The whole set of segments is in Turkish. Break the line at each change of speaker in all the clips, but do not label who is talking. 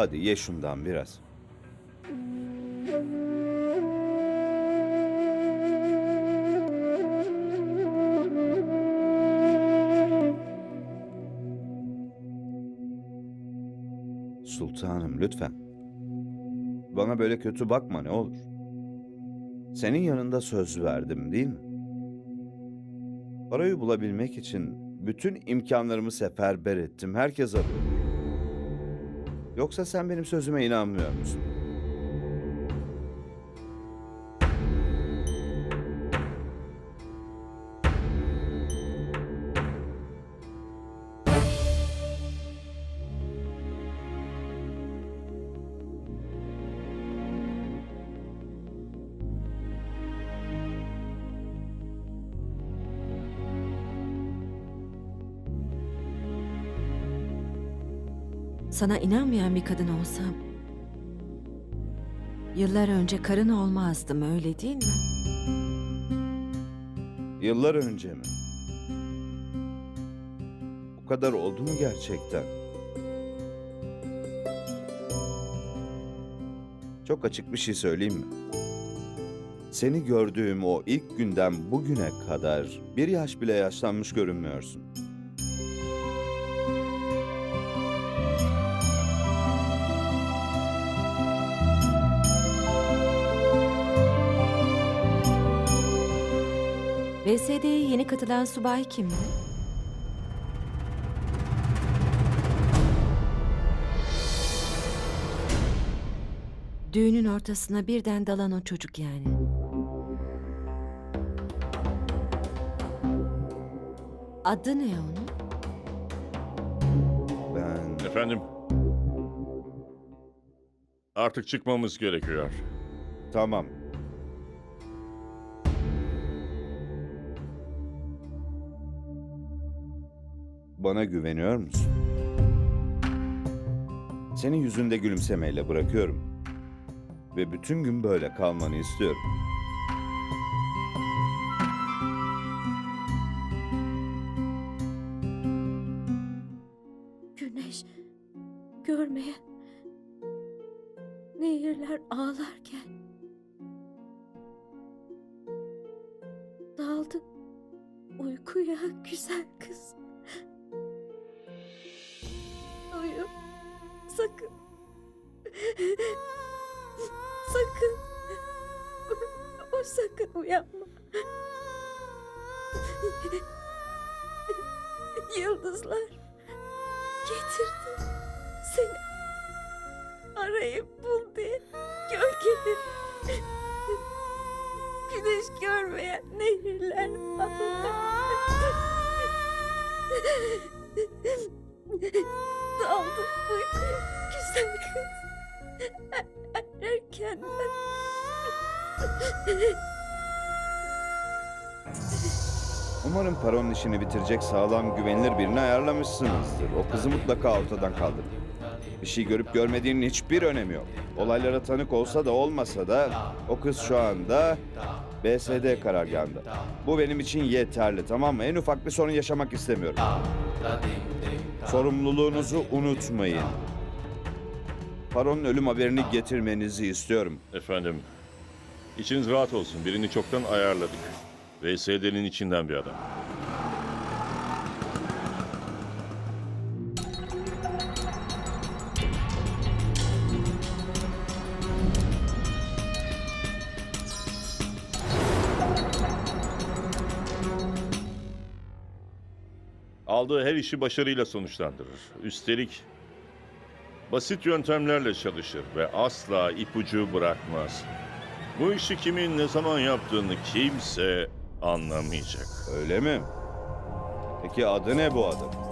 Hadi ye şundan biraz. Sultanım lütfen. Bana böyle kötü bakma ne olur. Senin yanında söz verdim değil mi? Parayı bulabilmek için bütün imkanlarımı seferber ettim. Herkes arıyor. Yoksa sen benim sözüme inanmıyor musun?
Sana inanmayan bir kadın olsam yıllar önce karın olmazdım öyle değil mi?
Yıllar önce mi? O kadar oldu mu gerçekten? Çok açık bir şey söyleyeyim mi? Seni gördüğüm o ilk günden bugüne kadar bir yaş bile yaşlanmış görünmüyorsun.
VSD'ye yeni katılan subay kimdi? Düğünün ortasına birden dalan o çocuk yani. Adı ne onun?
Ben
Efendim? Artık çıkmamız gerekiyor.
tamam. Bana güveniyor musun? Senin yüzünde gülümsemeyle bırakıyorum. Ve bütün gün böyle kalmanı istiyorum.
Güneş görmeye nehirler ağlarken daldı uykuya güzel kız. Uyanma. Yıldızlar getirdi seni. Arayıp bul diye güneş görmeyen nehirler daldı uykuya güzel kız. Erkenden
Umarım paronun işini bitirecek sağlam güvenilir birini ayarlamışsınızdır. O kızı mutlaka ortadan kaldırın. Bir şey görüp görmediğinin hiçbir önemi yok. Olaylara tanık olsa da olmasa da o kız şu anda BSD karargahında. Bu benim için yeterli tamam mı? En ufak bir sorun yaşamak istemiyorum. Sorumluluğunuzu unutmayın. Paronun ölüm haberini getirmenizi istiyorum.
Efendim, içiniz rahat olsun. Birini çoktan ayarladık. VSD'nin içinden bir adam. Aldığı her işi başarıyla sonuçlandırır. Üstelik basit yöntemlerle çalışır ve asla ipucu bırakmaz. Bu işi kimin ne zaman yaptığını kimse anlamayacak.
Öyle mi? Peki adı ne bu adamın?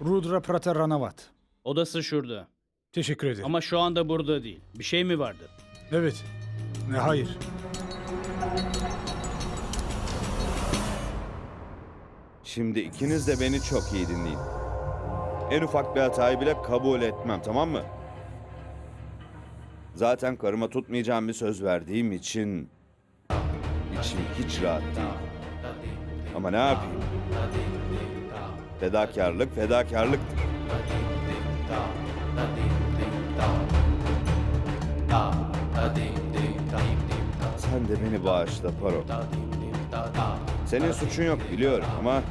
Rudra Prata Ranavat.
Odası şurada.
Teşekkür ederim.
Ama şu anda burada değil. Bir şey mi vardı?
Evet. Ne hayır.
Şimdi ikiniz de beni çok iyi dinleyin. En ufak bir hatayı bile kabul etmem tamam mı? Zaten karıma tutmayacağım bir söz verdiğim için içim hiç rahat değil. Ama ne yapayım? Fedakarlık fedakarlıktır. Sen de beni bağışla Paro. Senin suçun yok biliyorum ama...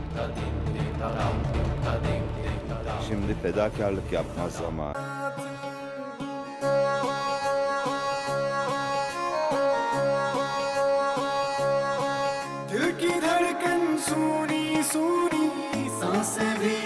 Şimdi fedakarlık yapma zamanı.
दिल की धड़कन सुनी सुनी sempre